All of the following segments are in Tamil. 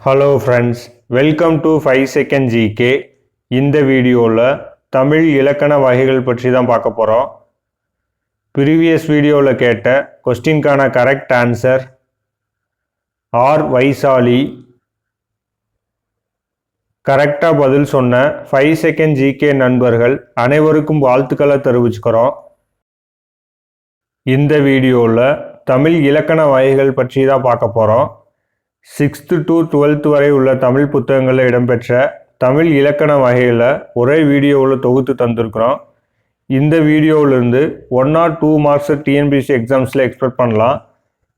Hello friends welcome to five second GK இந்த வீடியோவில் தமிழ் இலக்கண வகைகள் பற்றி தான் பார்க்க போகிறோம் ப்ரீவியஸ் வீடியோவில் கேட்ட கொஸ்டின்கான கரெக்ட் ஆன்சர் ஆர் வைசாலி. கரெக்டாக பதில் சொன்ன ஃபைவ் செகண்ட் ஜிகே நண்பர்கள் அனைவருக்கும் வாழ்த்துக்களை தெரிவிச்சுக்கிறோம். இந்த வீடியோவில் தமிழ் இலக்கண வகைகள் பற்றி தான் பார்க்க போகிறோம் சிக்ஸ்த்து டு டுவெல்த் வரை உள்ள தமிழ் புத்தகங்களில் இடம்பெற்ற தமிழ் இலக்கண வகைகளை ஒரே வீடியோவில் தொகுத்து தந்திருக்கிறோம். இந்த வீடியோவிலேருந்து one or two marks TNPSC எக்ஸாம்ஸில் expect பண்ணலாம்.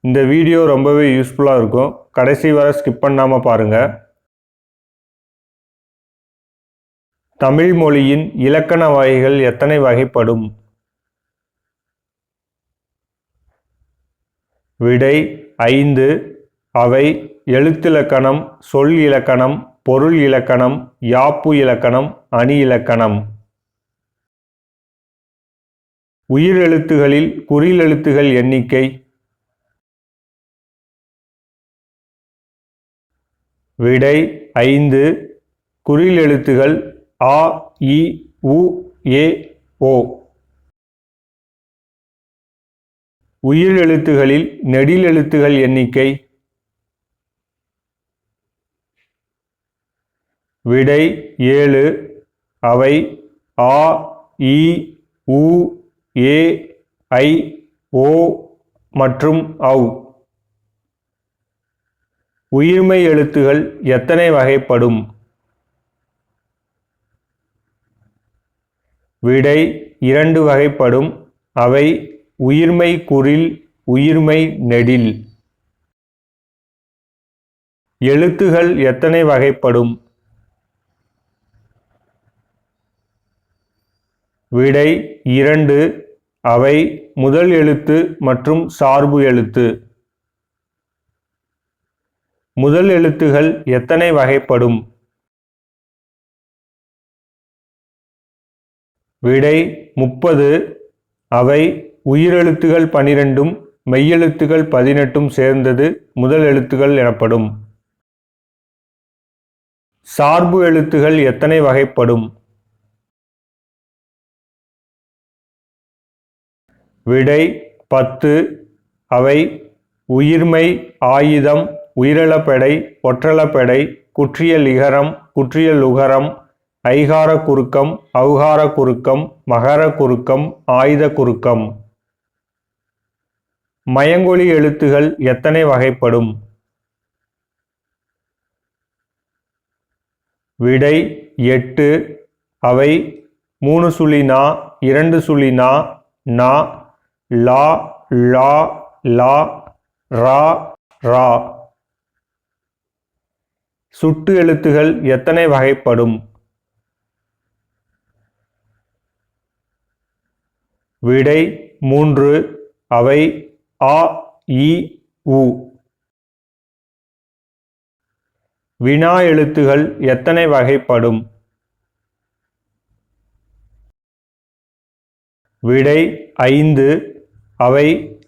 இந்த வீடியோ ரொம்பவே யூஸ்ஃபுல்லாக இருக்கும். கடைசி வரை ஸ்கிப் பண்ணாமல் பாருங்கள் தமிழ் மொழியின் இலக்கண வகைகள் எத்தனை வகைப்படும்? விடை ஐந்து அவை எழுத்திலக்கணம் சொல் இலக்கணம் பொருள் இலக்கணம் யாப்பு இலக்கணம் அணி இலக்கணம். உயிரெழுத்துகளில் குறிலெழுத்துகள் எண்ணிக்கை. விடை ஐந்து. குறிலெழுத்துகள் ஆ இ உ ஏ ஓ. உயிரெழுத்துகளில் நெடிலெழுத்துகள் எண்ணிக்கை. விடை ஏழு. அவை ஆ இ உ ஏ ஐ ஓ மற்றும் ஔ. உயிர்மை எழுத்துகள் எத்தனை வகைப்படும்? விடை இரண்டு வகைப்படும். அவை உயிர்மை குறில் உயிர்மை நெடில். எழுத்துகள் எத்தனை வகைப்படும்? விடை இரண்டு அவை முதல் எழுத்து மற்றும் சார்பு எழுத்து. முதல் எழுத்துகள் எத்தனை வகைப்படும்? விடை முப்பது அவை உயிரெழுத்துகள் பனிரெண்டும் மெய்யெழுத்துகள் பதினெட்டும் சேர்ந்தது முதல் எழுத்துகள் எனப்படும். சார்பு எழுத்துகள் எத்தனை வகைப்படும்? விடை பத்து. அவை உயிர்மை ஆயுதம் உயிரிழப்பெடை ஒற்றளப்பெடை குற்றியல் இகரம் குற்றியல் உகரம் ஐகார குறுக்கம் அவுகார குறுக்கம் மகர குறுக்கம் ஆயுத குறுக்கம். மயங்கொலி எழுத்துகள் எத்தனை வகைப்படும்? விடை எட்டு. அவை மூணு சுழி நா இரண்டு சுழி நா நா லா லா லா ரா ரா. சுட்டு எழுத்துகள் எத்தனை வகைப்படும்? விடை மூன்று. அவை ஆ இ உ. வினா எழுத்துகள் எத்தனை வகைப்படும்? விடை ஐந்து. அவை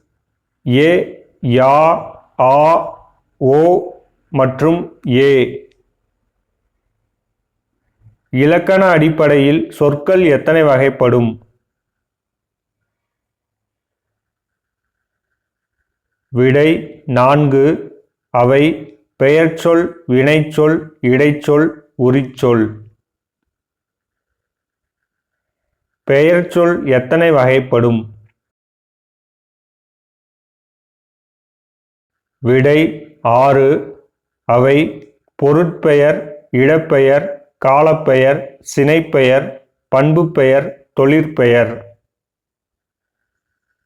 ஏ யா ஆ ஓ மற்றும் ஏ. இலக்கண அடிப்படையில் சொற்கள் எத்தனை வகைப்படும்? விடை நான்கு. அவை பெயர்ச்சொல் வினைச்சொல் இடைச்சொல் உரிச்சொல். பெயர்ச்சொல் எத்தனை வகைப்படும்? விடை ஆறு. அவை பொருட்பெயர் இடப்பெயர் காலப்பெயர் சினைப்பெயர் பண்புப்பெயர் தொழிற்பெயர்.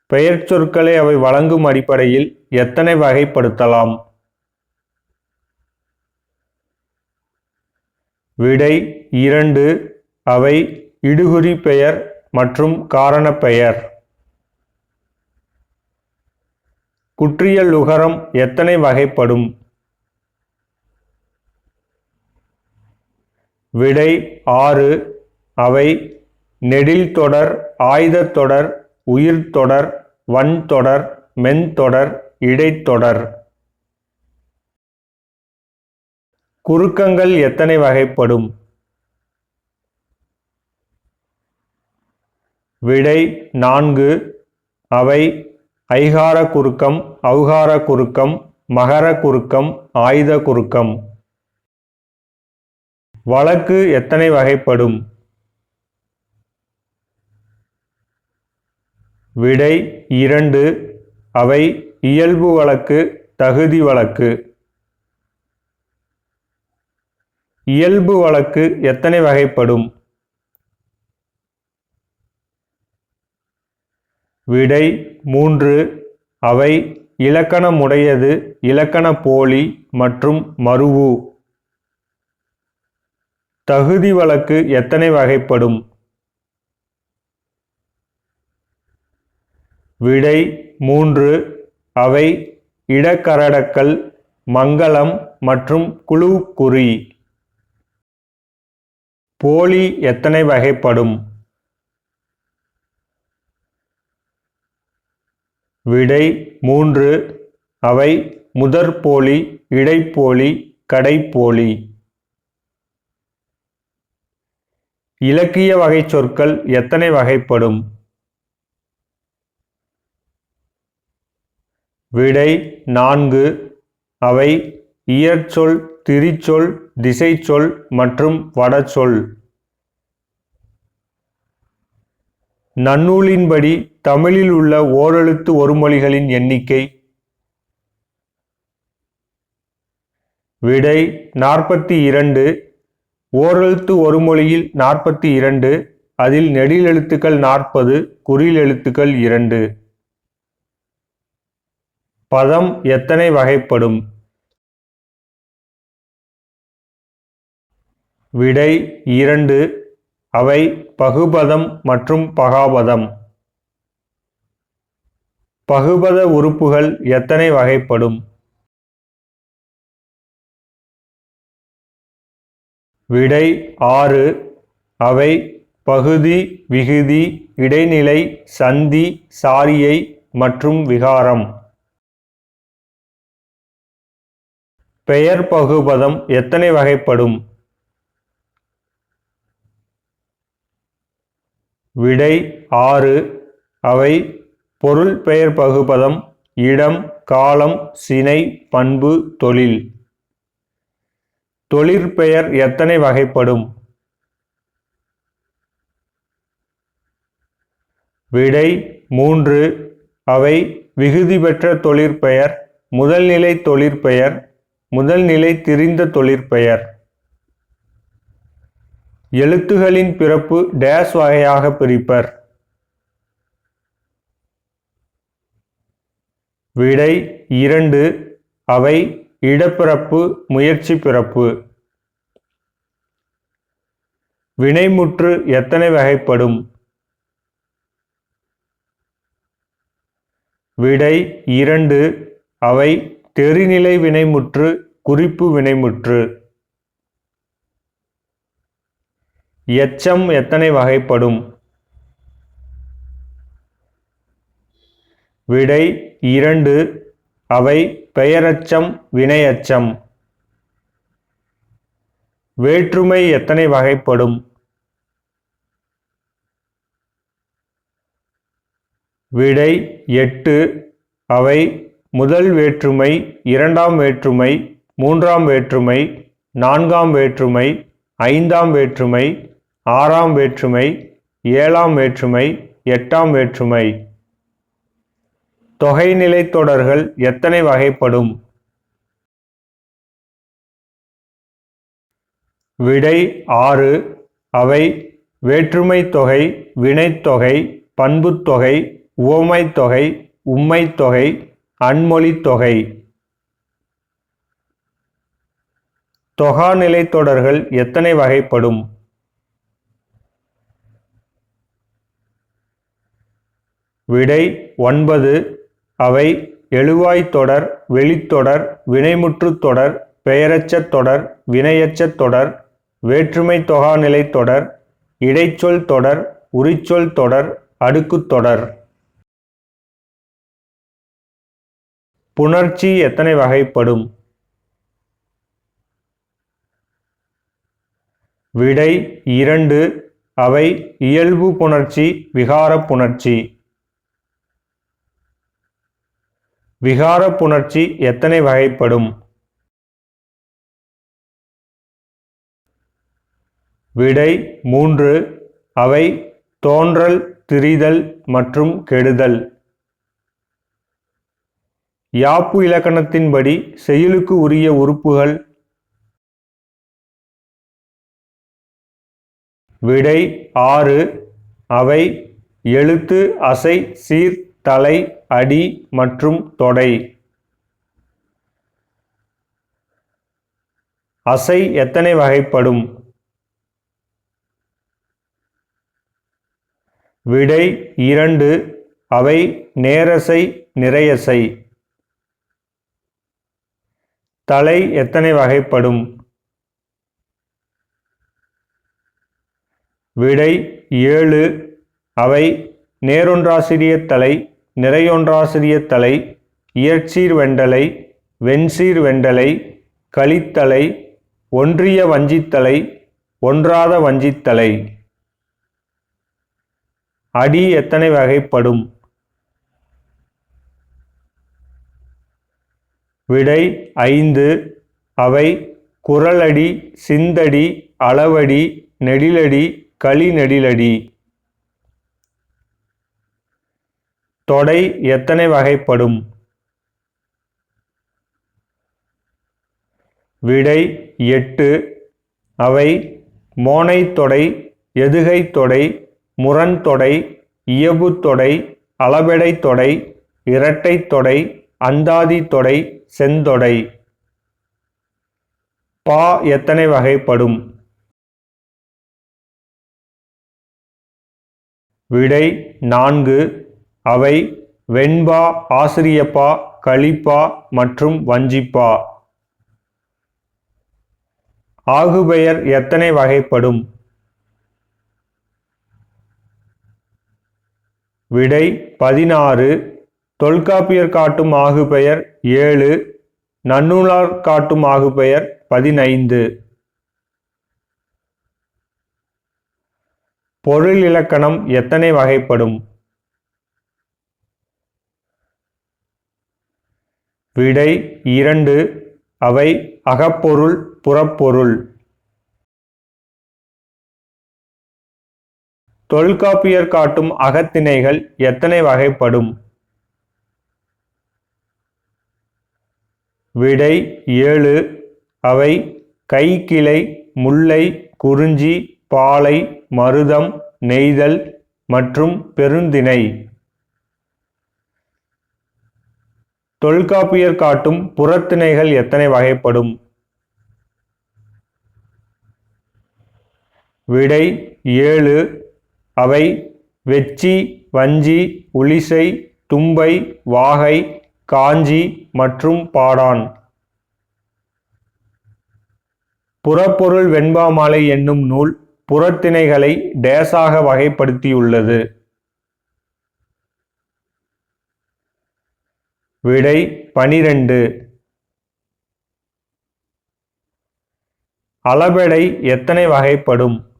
பெயர் சொற்களை அவை வழங்கும் அடிப்படையில் எத்தனை வகைப்படுத்தலாம்? விடை இரண்டு. அவை இடுகுறி பெயர் மற்றும் காரணப்பெயர். குற்றியல் உகரம் எத்தனை வகைப்படும்? விடை ஆறு. அவை நெடில் தொடர் ஆயுதத் தொடர் வன் வன்தொடர் மென்தொடர் இடைத்தொடர் குறுக்கங்கள் எத்தனை வகைப்படும்? விடை நான்கு. அவை ஐகார குறுக்கம் அவுகார குறுக்கம் மகர குறுக்கம் ஆயுத குறுக்கம் வழக்கு எத்தனை வகைப்படும்? விடை இரண்டு. அவை இயல்பு வழக்கு தகுதி வழக்கு. இயல்பு வழக்கு எத்தனை வகைப்படும்? விடை மூன்று அவை இலக்கணமுடையது இலக்கண போலி மற்றும் மருவு. தகுதி வழக்கு எத்தனை வகைப்படும்? விடை மூன்று அவை இடக்கரடக்கல் மங்களம் மற்றும் குழு குறி போலி எத்தனை வகைப்படும்? விடை மூன்று. அவை முதற்போலி இடைப்போலி கடைப்போலி இலக்கிய வகை சொற்கள் எத்தனை வகைப்படும்? விடை நான்கு. அவை இயற்சொல் திரிச்சொல் திசைச்சொல் மற்றும் வடச்சொல் நன்னூலின்படி தமிழில் உள்ள ஓரெழுத்து ஒருமொழிகளின் எண்ணிக்கை. விடை நாற்பத்தி இரண்டு. ஓரெழுத்து ஒரு மொழியில் நாற்பத்தி இரண்டு. அதில் நெடில் எழுத்துக்கள் நாற்பது குறில் எழுத்துக்கள் இரண்டு. பதம் எத்தனை வகைப்படும்? விடை இரண்டு. அவை பகுபதம் மற்றும் பகாபதம். பகுபத உறுப்புகள் எத்தனை வகைப்படும்? விடை ஆறு. அவை பகுதி விகுதி இடைநிலை சந்தி சாரியை மற்றும் விகாரம். பெயர் பகுபதம் எத்தனை வகைப்படும்? விடை ஆறு. அவை பொருள் பெயர் பகுபதம் இடம் காலம் சினை பண்பு தொழில். தொழிற்பெயர் எத்தனை வகைப்படும்? விடை மூன்று. அவை விகுதி பெற்ற தொழிற்பெயர் முதல்நிலை தொழிற்பெயர் முதல்நிலை திரிந்த தொழிற்பெயர் எழுத்துகளின் பிறப்பு டேஸ் வகையாக பிரிப்பர். விடை இரண்டு அவை இடப்பிறப்பு முயற்சி பிறப்பு. வினைமுற்று எத்தனை வகைப்படும்? விடை இரண்டு அவை தெரிநிலை வினைமுற்று குறிப்பு வினைமுற்று. எச்சம் எத்தனை வகைப்படும்? விடை இரண்டு. அவை பெயரச்சம் வினையச்சம். வேற்றுமை எத்தனை வகைப்படும்? விடை எட்டு. அவை முதல் வேற்றுமை இரண்டாம் வேற்றுமை மூன்றாம் வேற்றுமை நான்காம் வேற்றுமை ஐந்தாம் வேற்றுமை ஆறாம் வேற்றுமை ஏழாம் வேற்றுமை எட்டாம் வேற்றுமை. தொகைநிலை தொடர்கள் எத்தனை வகைப்படும்? விடை ஆறு. அவை வேற்றுமை தொகை வினைத்தொகை பண்புத்தொகை உவமைத்தொகை உம்மைத்தொகை அன்மொழித் தொகை. தொகாநிலை தொடர்கள் எத்தனை வகைப்படும்? விடை ஒன்பது. அவை எழுவாய்த்தொடர் வெளித்தொடர் வினைமுற்றுத் தொடர் பெயரச்சத் தொடர் வினையச்சத் தொடர் வேற்றுமை தொகாநிலை தொடர் இடைச்சொல் தொடர் உரிச்சொல் தொடர் அடுக்குத் தொடர். புணர்ச்சி எத்தனை வகைப்படும்? விடை இரண்டு. அவை இயல்பு புணர்ச்சி விகார புணர்ச்சி. விகார புணர்ச்சி எத்தனை வகைப்படும்? விடை மூன்று. அவை தோன்றல் திரிதல் மற்றும் கெடுதல். யாப்பு இலக்கணத்தின்படி செயலுக்கு உரிய உறுப்புகள். விடை ஆறு. அவை எழுத்து அசை சீர் தலை அடி மற்றும் தொடை. அசை எத்தனை வகைப்படும்? விடை இரண்டு அவை நேரசை நிறையசை. தலை எத்தனை வகைப்படும்? விடை ஏழு அவை நேரொன்றாசிரிய தலை நிறையொன்றாசிரிய தலை இயற்சீர் வெண்டலை வெண்சீர் வெண்டலை களித்தலை ஒன்றிய வஞ்சித்தலை ஒன்றாத வஞ்சித்தலை அடி எத்தனை வகைப்படும்? விடை ஐந்து. அவை குரலடி சிந்தடி அளவடி நெடிலடி களி நெடிலடி தொடை எத்தனை வகைப்படும்? விடை எட்டு. அவை மோனைத்தொடை தொடை முரண்தொடை தொடை முரண் தொடை அந்தாதித்தொடை தொடை அளபெடை தொடை தொடை அந்தாதி தொடை செந்தொடை. பா எத்தனை வகைப்படும்? விடை நான்கு. அவை வெண்பா ஆசிரியப்பா கலிப்பா மற்றும் வஞ்சிப்பா. ஆகுபெயர் எத்தனை வகைப்படும்? விடை பதினாறு. தொல்காப்பியர் காட்டும் ஆகுபெயர் ஏழு. நன்னூலார் காட்டும் ஆகுபெயர் பதினைந்து. பொருள் இலக்கணம் எத்தனை வகைப்படும்? விடை இரண்டு. அவை அகப்பொருள் புறப்பொருள். தொல்காப்பியர் காட்டும் அகத்திணைகள் எத்தனை வகைப்படும்? விடை ஏழு. அவை கைக்கிளை முல்லை குறிஞ்சி பாலை மருதம் நெய்தல் மற்றும் பெருந்திணை. தொல்காப்பியர் காட்டும் புறத்திணைகள் எத்தனை வகைப்படும்? விடை ஏழு. அவை வெச்சி வஞ்சி உளிசை தும்பை வாகை காஞ்சி மற்றும் பாடான். புறப்பொருள் வெண்பாமாலை என்னும் நூல் புறத்திணைகளை டேசாக வகைப்படுத்தியுள்ளது. விடை பனிரெண்டு. அளபெடை எத்தனை வகைப்படும்?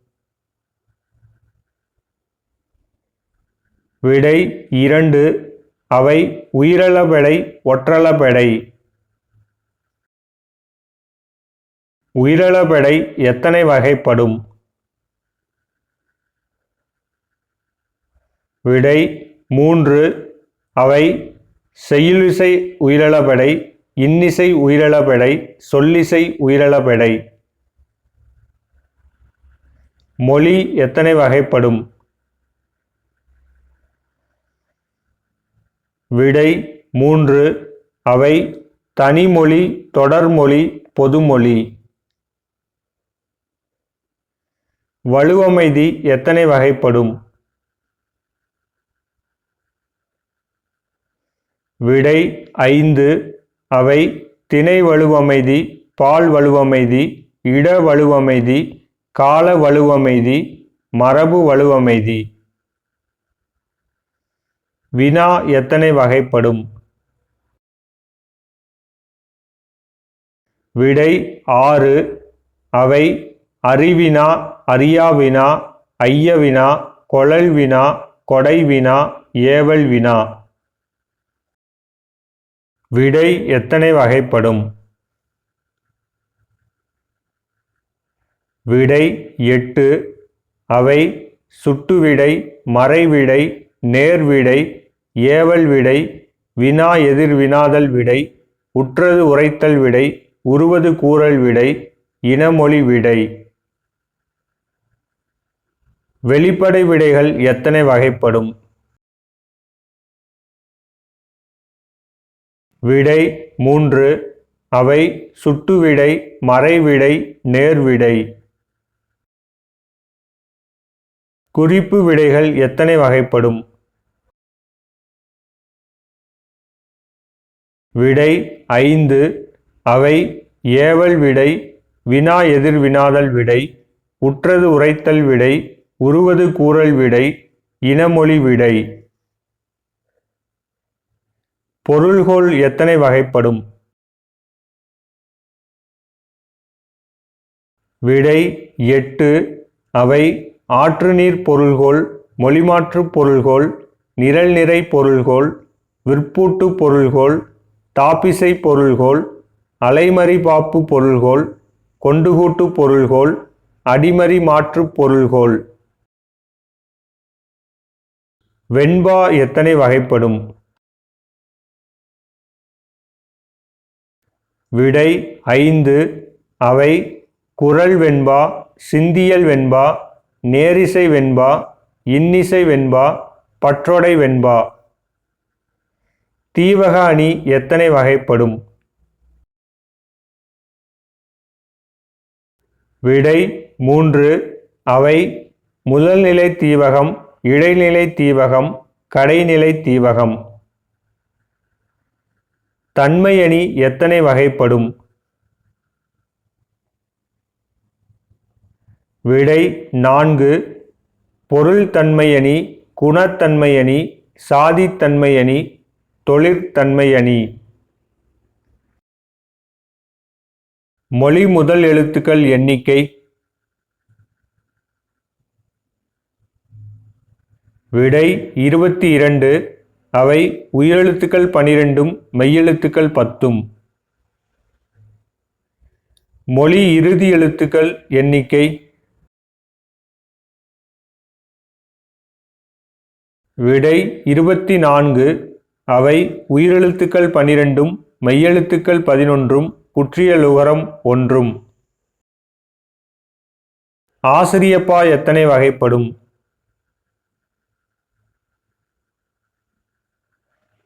விடை இரண்டு. அவை உயிரளபெடை ஒற்றளபெடை. உயிரளபெடை எத்தனை வகைப்படும்? விடை மூன்று. அவை செய்யுளிசை உயிரளபெடை இன்னிசை உயிரளபடை சொல்லிசை உயிரளபெடை. மொழி எத்தனை வகைப்படும்? விடை மூன்று. அவை தனிமொழி தொடர்மொழி பொதுமொழி. வலுவமைதி எத்தனை வகைப்படும்? விடை ஐந்து. அவை திணை வலுவமைதி பால் வலுவமைதி இட வலுவமைதி கால வலுவமைதி மரபு வலுவமைதி. வினா எத்தனை வகைப்படும்? விடை ஆறு. அவை அறிவினா அறியாவினா ஐயவினா கொழல்வினா கொடைவினா ஏவல் வினா விடை எத்தனை வகைப்படும்? விடை எட்டு அவை சுட்டுவிடை மறைவிடை நேர்விடை ஏவல் விடை வினா எதிர் வினாதல் விடை உற்றது உரைத்தல் விடை உருவது கூறல் விடை இனமொழி விடை. வெளிப்படை விடைகள் எத்தனை வகைப்படும்? விடை மூன்று. அவை சுட்டுவிடை மறைவிடை நேர்விடை. குறிப்பு விடைகள் எத்தனை வகைப்படும்? விடை ஐந்து. அவை ஏவல் விடை வினா எதிர் வினாதல் விடை உற்றது உரைத்தல் விடை உருவது கூறல் விடை இனமொழி விடை. பொருள்கோள் எத்தனை வகைப்படும்? விடை எட்டு. அவை ஆற்றுநீர் பொருள்கோள் மொழிமாற்று பொருள்கோள் நிரல் நிறை பொருள்கோள் விற்பூட்டு பொருள்கோள் தாப்பிசை பொருள்கோள் அலைமறி பாப்பு பொருள்கோள் கொண்டுகூட்டு பொருள்கோள் அடிமறி மாற்று பொருள்கோள். வெண்பா எத்தனை வகைப்படும்? விடை ஐந்து. அவை குரல் வெண்பா சிந்தியல் வெண்பா நேரிசை வெண்பா இன்னிசை வெண்பா பற்றொடை வெண்பா. தீவக அணி எத்தனை வகைப்படும்? விடை மூன்று. அவை முதல்நிலை தீவகம் இடைநிலை தீவகம் கடைநிலை தீவகம். தன்மையணி எத்தனை வகைப்படும்? விடை நான்கு. பொருள் தன்மையணி குணத்தன்மையணி சாதித்தன்மையணி தொழிற்தன்மையணி. மொழி முதல் எழுத்துக்கள் எண்ணிக்கை. விடை இருபத்தி இரண்டு. அவை உயிரெழுத்துக்கள் பனிரெண்டும் மெய்யெழுத்துக்கள் பத்தும். மொழி இறுதி எழுத்துக்கள் எண்ணிக்கை. விடை இருபத்தி நான்கு அவை உயிரெழுத்துக்கள் பனிரெண்டும் மெய்யெழுத்துக்கள் பதினொன்றும் குற்றியலுகரம் ஒன்றும். ஆசிரியப்பா எத்தனை வகைப்படும்?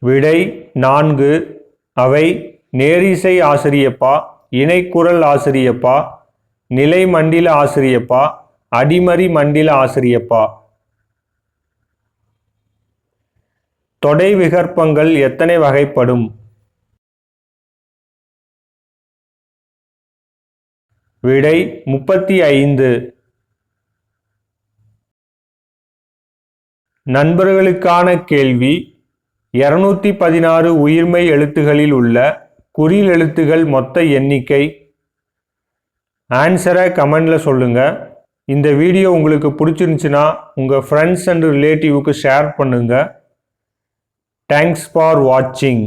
விடை நான்கு. அவை நேரிசை ஆசிரியப்பா இணைக்குரல் ஆசிரியப்பா நிலை மண்டில ஆசிரியப்பா அடிமறி மண்டில ஆசிரியப்பா. தொடை விகற்பங்கள் எத்தனை வகைப்படும்? விடை முப்பத்தி ஐந்து. நண்பர்களுக்கான கேள்வி இருநூத்தி பதினாறு உயிர்மை எழுத்துகளில் உள்ள குறில் எழுத்துகள் மொத்த எண்ணிக்கை. ஆன்சரை கமெண்டில் சொல்லுங்கள் இந்த வீடியோ உங்களுக்கு பிடிச்சிருந்துச்சுன்னா உங்கள் ஃப்ரெண்ட்ஸ் அண்ட் ரிலேட்டிவுக்கு ஷேர் பண்ணுங்கள் தேங்க்ஸ் ஃபார் வாட்சிங்